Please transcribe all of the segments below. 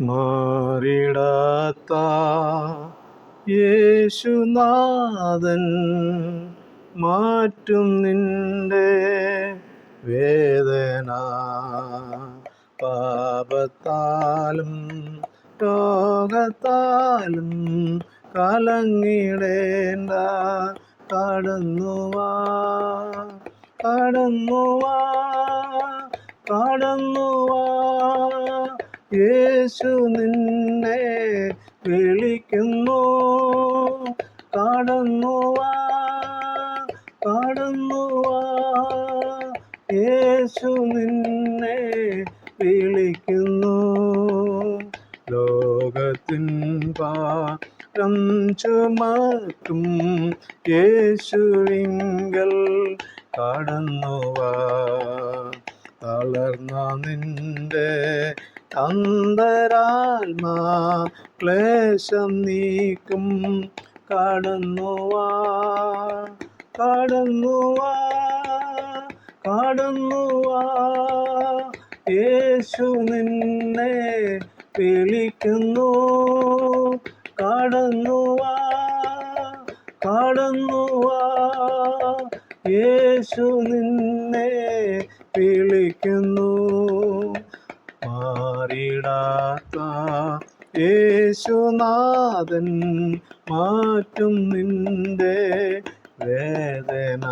മാറിടാത്ത യേശുനാഥൻ മാറ്റും നിന്റെ വേദന. പാപത്താലും രോഗത്താലും കലങ്ങിടേണ്ട. കടന്നുവാ കടന്നുവാ കടന്നുവാ യേശു നിന്നെ വിളിക്കുന്നു. കടന്നുവാ കടന്നുവാ യേശു നിന്നെ വിളിക്കുന്നു. ലോകത്തിൻ പാരം ചുമക്കും നിന്റെ അന്തരാത്മാ ക്ലേശം നീക്കും. കടന്നുവാ കടന്നുവാ കടന്നുവാ. യേശു നിന്നെ വിളിക്കുന്നു. കടന്നുവാ കടന്നുവാ. യേശു നിന്നെ വിളിക്കുന്നു. മാറിടാത്ത യേശുനാഥൻ മാറ്റും നിന്റെ വേദന.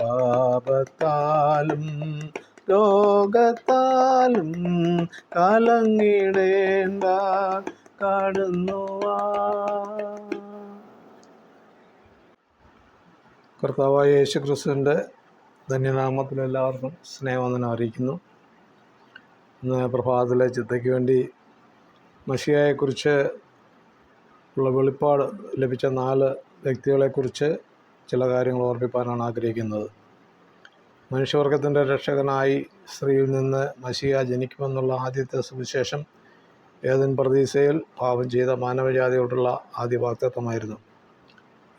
പാപത്താലും രോഗത്താലും കലങ്ങിടേണ്ട കടന്നുവാ. കർത്താവായ യേശു ക്രിസ്തുവിന്റെ ധന്യനാമത്തിൽ എല്ലാവർക്കും സ്നേഹവന്ദനം അറിയിക്കുന്നു. പ്രഭാതത്തിലെ ചിന്തയ്ക്ക് വേണ്ടി മഷിയായെക്കുറിച്ച് ഉള്ള വെളിപ്പാട് ലഭിച്ച നാല് വ്യക്തികളെക്കുറിച്ച് ചില കാര്യങ്ങൾ ഓർമ്മിപ്പാനാണ് ആഗ്രഹിക്കുന്നത്. മനുഷ്യവർഗത്തിന്റെ രക്ഷകനായി സ്ത്രീയിൽ നിന്ന് മഷിയ ജനിക്കുമെന്നുള്ള ആദ്യത്തെ സുവിശേഷം ഏതൻ പ്രതീസയിൽ പാപം ചെയ്ത മാനവജാതിയോടുള്ള ആദ്യ വാക്തത്വമായിരുന്നു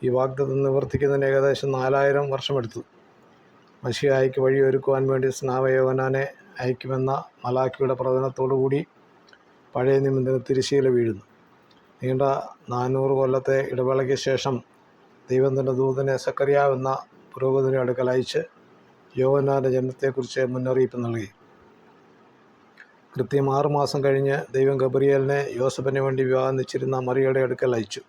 ഈ വാഗ്ദത്തം നിവർത്തിക്കുന്നതിന് ഏകദേശം നാലായിരം വർഷമെടുത്തു. മഷിയായിക്ക് വഴിയൊരുക്കുവാൻ വേണ്ടി സ്നാവയോവനാനെ അയക്കുമെന്ന മലാക്കിയുടെ പ്രവചനത്തോടുകൂടി പഴയ നിബന്ധന തിരിശീല വീഴുന്നു. നീണ്ട നാനൂറ് കൊല്ലത്തെ ഇടവേളയ്ക്ക് ശേഷം ദൈവം തന്റെ ദൂതനെ സക്കറിയാവെന്ന പുരോഗതിനെ അടുക്കൽ അയച്ച് യോവനാന്റെ ജനനത്തെക്കുറിച്ച് മുന്നറിയിപ്പ് നൽകി. കൃത്യം ആറുമാസം കഴിഞ്ഞ് ദൈവം ഗബ്രിയേലിനെ യോസഫിന് വേണ്ടി വിവാഹം നിശ്ചിരുന്ന മറിയയുടെ അടുക്കൽ അയച്ചു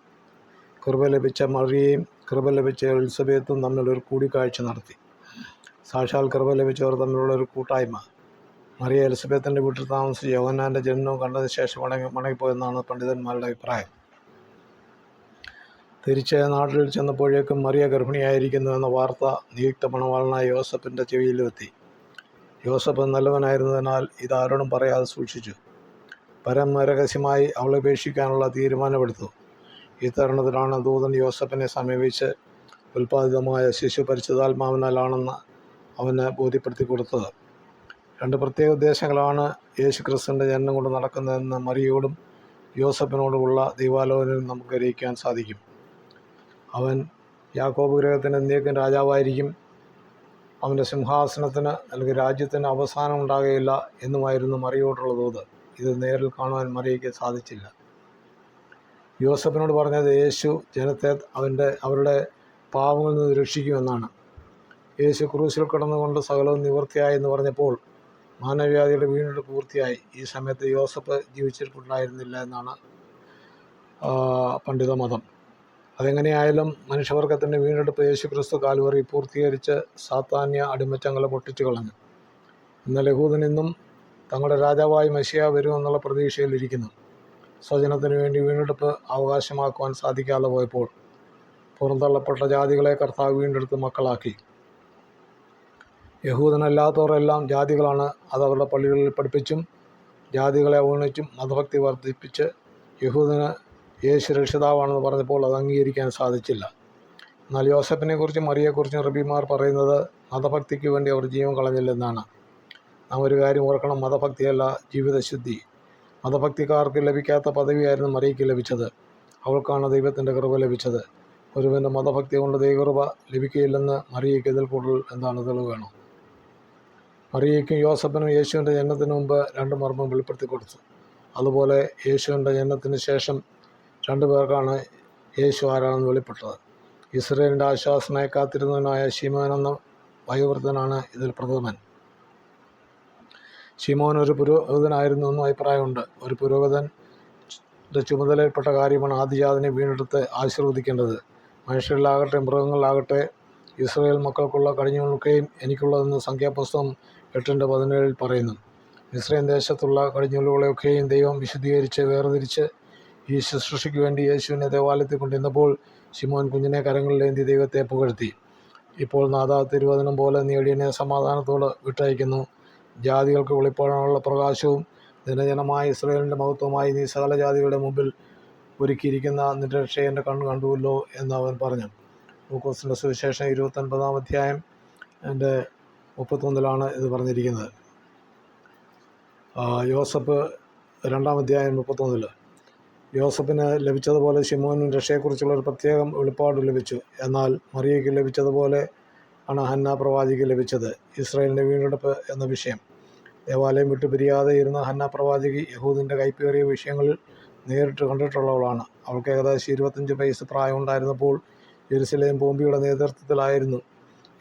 കൃപ ലഭിച്ച മറിയയും കൃപ ലഭിച്ച എലിസബത്തും തമ്മിലൊരു കൂടിക്കാഴ്ച നടത്തി. സാക്ഷാൽ കൃപ ലഭിച്ചവർ തമ്മിലുള്ള ഒരു കൂട്ടായ്മ. മറിയ എലിസബത്തിന്റെ വീട്ടിൽ താമസിച്ച് യോഹന്നാന്റെ ജനനവും കണ്ടതിന് ശേഷം മടങ്ങി മടങ്ങിപ്പോയെന്നാണ് പണ്ഡിതന്മാരുടെ അഭിപ്രായം. തിരിച്ച് നാട്ടിൽ ചെന്നപ്പോഴേക്കും മറിയ ഗർഭിണിയായിരിക്കുന്നു എന്ന വാർത്ത നിയുക്ത പണവാളനായ യോസഫിന്റെ ചെവിയിലെത്തി. യോസഫ് നല്ലവനായിരുന്നതിനാൽ ഇതാരോടും പറയാതെ സൂക്ഷിച്ചു. പരമരഹസ്യമായി അവളെ ഉപേക്ഷിക്കാനുള്ള തീരുമാനമെടുത്തു. ഈ തരുണത്തിലാണ് ദൂതൻ യോസഫിനെ സമീപിച്ച് ഉൽപ്പാദിതമായ ശിശു പരിശുദ്ധാത്മാവിനാലാണെന്ന് അവന് ബോധ്യപ്പെടുത്തി കൊടുത്തത് രണ്ട് പ്രത്യേക ഉദ്ദേശങ്ങളാണ് യേശു ക്രിസ്തുവിന്റെ ജനനം കൊണ്ട് നടക്കുന്നതെന്ന് മറിയോടും യോസഫിനോടുമുള്ള ദൈവാലോചനയിൽ നമുക്ക് ഗ്രഹിക്കാൻ സാധിക്കും. അവൻ യാക്കോബ് ഗ്രഹത്തിന്റെ എന്നേക്കും രാജാവായിരിക്കും. അവന്റെ സിംഹാസനത്തിന് അല്ലെങ്കിൽ രാജ്യത്തിന് അവസാനം ഉണ്ടാകുകയില്ല എന്നുമായിരുന്നു മറിയോടുള്ള തോത്. ഇത് നേരിൽ കാണുവാൻ മറിയയ്ക്ക് സാധിച്ചില്ല. യോസഫിനോട് പറഞ്ഞത് യേശു ജനത്തെ അവന്റെ അവരുടെ പാവങ്ങളിൽ നിന്ന് രക്ഷിക്കുമെന്നാണ്. യേശു ക്രൂശിൽ കിടന്നുകൊണ്ട് സകലവും നിവൃത്തിയായി എന്ന് പറഞ്ഞപ്പോൾ മാനവ്യാധിയുടെ വീണ്ടെടുപ്പ് പൂർത്തിയായി. ഈ സമയത്ത് യോസഫ് ജീവിച്ചിട്ടുണ്ടായിരുന്നില്ല എന്നാണ് പണ്ഡിത മതം അതെങ്ങനെയായാലും മനുഷ്യവർഗത്തിന്റെ വീണ്ടെടുപ്പ് യേശു ക്രിസ്തു കാൽവറി പൂർത്തീകരിച്ച് സാത്താന്യ അടിമറ്റങ്ങളെ പൊട്ടിച്ചു കളഞ്ഞു. എന്നാൽ യഹൂദൻ ഇന്നും തങ്ങളുടെ രാജാവായി മെസ്സിയ വരുമെന്നുള്ള പ്രതീക്ഷയിലിരിക്കുന്നു സ്വജനത്തിന് വേണ്ടി വീണ്ടെടുപ്പ് അവകാശമാക്കുവാൻ സാധിക്കാതെ പോയപ്പോൾ പുറന്തള്ളപ്പെട്ട ജാതികളെ കർത്താവ് വീണ്ടെടുത്ത് മക്കളാക്കി. യഹൂദനല്ലാത്തവരെല്ലാം ജാതികളാണ് അത് അവരുടെ പള്ളികളിൽ പഠിപ്പിച്ചും ജാതികളെ അവഗണിച്ചും മതഭക്തി വർദ്ധിപ്പിച്ച് യഹൂദന് യേശു രക്ഷിതാവാണെന്ന് പറഞ്ഞപ്പോൾ അത് അംഗീകരിക്കാൻ സാധിച്ചില്ല. എന്നാൽ യോസഫിനെ കുറിച്ചും മറിയെക്കുറിച്ചും റബിമാർ പറയുന്നത് മതഭക്തിക്ക് വേണ്ടി അവർ ജീവൻ കളഞ്ഞില്ലെന്നാണ്. നാം ഒരു കാര്യം ഓർക്കണം മതഭക്തിയല്ല ജീവിതശുദ്ധി. മതഭക്തിക്കാർക്ക് ലഭിക്കാത്ത പദവിയായിരുന്നു മറിയയ്ക്ക് ലഭിച്ചത്. അവൾക്കാണ് ദൈവത്തിന്റെ കൃപ ലഭിച്ചത്. ഒരുവന്റെ മതഭക്തി കൊണ്ട് ദൈവകൃപ ലഭിക്കുകയില്ലെന്ന് മറിയയ്ക്ക് ഇതിൽ കൂടുതൽ എന്താണ് തെളിവ് വേണം? മറിയയ്ക്കും യോസഫിനും യേശുവിന്റെ ജനനത്തിന് മുമ്പ് രണ്ട് മർമ്മം വെളിപ്പെടുത്തി കൊടുത്തു. അതുപോലെ യേശുവിന്റെ ജനനത്തിന് ശേഷം രണ്ടു പേർക്കാണ് യേശു ആരാണെന്ന് വെളിപ്പെട്ടത്. ഇസ്രയേലിന്റെ ആശ്വാസനായി കാത്തിരുന്നവനായ ശിമോൻ എന്ന വയോവൃദ്ധനാണ് ഇതിൽ പ്രഥമൻ. ശിമോൻ ഒരു പുരോഹിതനായിരുന്നു എന്നും അഭിപ്രായമുണ്ട്. ഒരു പുരോഹിതൻ ചുമതലയിൽപ്പെട്ട കാര്യമാണ് ആദിജാതിനെ വീണ്ടെടുത്ത് ആശീർവദിക്കേണ്ടത്. മനുഷ്യരിലാകട്ടെ മൃഗങ്ങളിലാകട്ടെ ഇസ്രയേൽ മക്കൾക്കുള്ള കടിഞ്ഞുകളൊക്കെയും എനിക്കുള്ളതെന്ന് സംഖ്യാപുസ്തകം എട്ടിന്റെ പതിനേഴിൽ പറയുന്നു ഇസ്രായേൽ ദേശത്തുള്ള കടിഞ്ഞുള്ളുകളെയൊക്കെയും ദൈവം വിശദീകരിച്ച് വേർതിരിച്ച് ഈ ശുശ്രൂഷയ്ക്ക് വേണ്ടി യേശുവിനെ ദേവാലയത്തിൽ കൊണ്ടിരുന്നപ്പോൾ ശിമോൻ കുഞ്ഞിനെ കരങ്ങളിലേന്തി ദൈവത്തെ പുകഴ്ത്തി. ഇപ്പോൾ നാഥ തിരുവചനം പോലെ നേടിയനെ സമാധാനത്തോട് വിട്ടയക്കുന്നു. ജാതികൾക്ക് വെളിപ്പാടാനുള്ള പ്രകാശവും ദിനജനമായ ഇസ്രയേലിന്റെ മഹത്വമായി നീ സകല ജാതികളുടെ മുമ്പിൽ ഒരുക്കിയിരിക്കുന്ന നിന്റെ കണ്ണ് കണ്ടുവല്ലോ എന്ന് അവൻ പറഞ്ഞു. ലൂക്കോസിന്റെ സുവിശേഷം ഇരുപത്തൊൻപതാം അധ്യായം എന്റെ മുപ്പത്തൊന്നിലാണ് ഇത് പറഞ്ഞിരിക്കുന്നത്. യോസഫ് രണ്ടാം അധ്യായം മുപ്പത്തൊന്നിൽ യോസഫിന് ലഭിച്ചതുപോലെ ശിമോനും രക്ഷയെക്കുറിച്ചുള്ള ഒരു പ്രത്യേകം വെളിപ്പാട് ലഭിച്ചു. എന്നാൽ മറിയയ്ക്ക് ലഭിച്ചതുപോലെ ആണ് ഹന്ന പ്രവാചിക്ക് ലഭിച്ചത്. ഇസ്രായേലിന്റെ വീണ്ടെടുപ്പ് എന്ന വിഷയം. ദേവാലയം വിട്ടു പിരിയാതെ ഇരുന്ന ഹന്ന പ്രവാചകി യഹൂദിന്റെ കൈപ്പേറിയ വിഷയങ്ങളിൽ നേരിട്ട് കണ്ടിട്ടുള്ളവളാണ്. അവൾക്ക് ഏകദേശം ഇരുപത്തഞ്ച് വയസ്സ് പ്രായമുണ്ടായിരുന്നപ്പോൾ ജെറുസലേം പോംബിയുടെ നേതൃത്വത്തിലായിരുന്നു.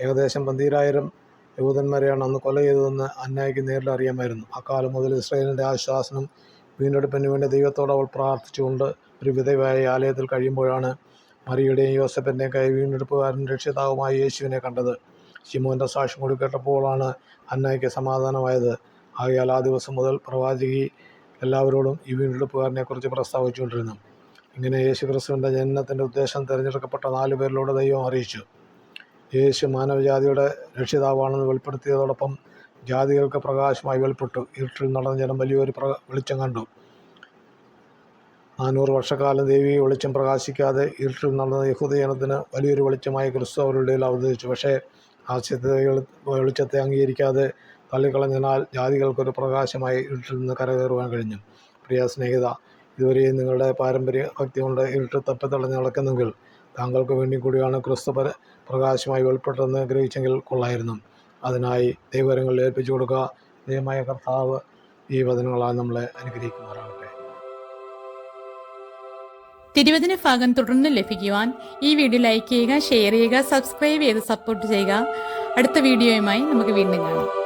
ഏകദേശം പന്തീരായിരം യഹൂദന്മാരെയാണ് അന്ന് കൊല ചെയ്തതെന്ന് അന്നായിക്ക് നേരിൽ അറിയാമായിരുന്നു. അക്കാലം മുതൽ ഇസ്രയേലിന്റെ ആശ്വാസനം വീണ്ടെടുപ്പിന് വേണ്ടി ദൈവത്തോട് അവൾ പ്രാർത്ഥിച്ചുകൊണ്ട് ഒരു വിധവയായ ആലയത്തിൽ കഴിയുമ്പോഴാണ് മറിയുടെയും യോസഫിന്റെയും കൈ വീണ്ടെടുപ്പുകാരൻ രക്ഷിതാവുമായ യേശുവിനെ കണ്ടത്. ശിമോന്റെ സാക്ഷ്യം കൂടി കേട്ടപ്പോഴാണ് അന്നായിക്ക് സമാധാനമായത്. ആകയാൽ ആ ദിവസം മുതൽ പ്രവാചകി എല്ലാവരോടും ഈ വീണ്ടെടുപ്പുകാരനെക്കുറിച്ച് പ്രസ്താവിച്ചുകൊണ്ടിരുന്നു. ഇങ്ങനെ യേശു ക്രിസ്തുവിന്റെ ജനനത്തിന്റെ ഉദ്ദേശം തിരഞ്ഞെടുക്കപ്പെട്ട നാലു പേരിലൂടെ ദൈവം അറിയിച്ചു. യേശു മാനവജാതിയുടെ രക്ഷിതാവാണെന്ന് വെളിപ്പെടുത്തിയതോടൊപ്പം ജാതികൾക്ക് പ്രകാശമായി വെളിപ്പെട്ടു. ഇരുട്ടിൽ നടന്ന ജനം വലിയൊരു പ്ര വെളിച്ചം കണ്ടു. നാനൂറ് വർഷക്കാലം ദേവിയെ വെളിച്ചം പ്രകാശിക്കാതെ ഇരുട്ടിൽ നടന്ന യഹൂദജനത്തിന് വലിയൊരു വെളിച്ചമായി ക്രിസ്തു അവരുടെ അവതരിച്ചു. പക്ഷേ ആ വെളിച്ചത്തെ അംഗീകരിക്കാതെ തള്ളിക്കളഞ്ഞതിനാൽ ജാതികൾക്കൊരു പ്രകാശമായി ഇരുട്ടിൽ നിന്ന് കരകയറുവാൻ കഴിഞ്ഞു. പ്രിയ സ്നേഹിത ഇതുവരെയും നിങ്ങളുടെ പാരമ്പര്യ ഭക്തി കൊണ്ട് ഇരുട്ട് തപ്പിത്തളഞ്ഞ് നടക്കുന്നെങ്കിൽ താങ്കൾക്ക് വേണ്ടി കൂടിയാണ് ക്രിസ്തു പര പ്രകാശമായി വെളിപ്പെട്ടതെന്ന് ഗ്രഹിച്ചെങ്കിൽ കൊള്ളായിരുന്നു. അതിനായി ദൈവകരങ്ങൾ ഏൽപ്പിച്ചു കൊടുക്കുക. ദൈവമായ കർത്താവ് ഈ വചനങ്ങളാൽ നമ്മളെ അനുഗ്രഹിക്കുമാറാകട്ടെ. തിരുവചന ഭാഗം തുടർന്ന് ലഭിക്കുവാൻ ഈ വീഡിയോ ലൈക്ക് ചെയ്യുക ഷെയർ ചെയ്യുക സബ്സ്ക്രൈബ് ചെയ്ത് സപ്പോർട്ട് ചെയ്യുക. അടുത്ത വീഡിയോയുമായി നമുക്ക് വീണ്ടും കാണാം.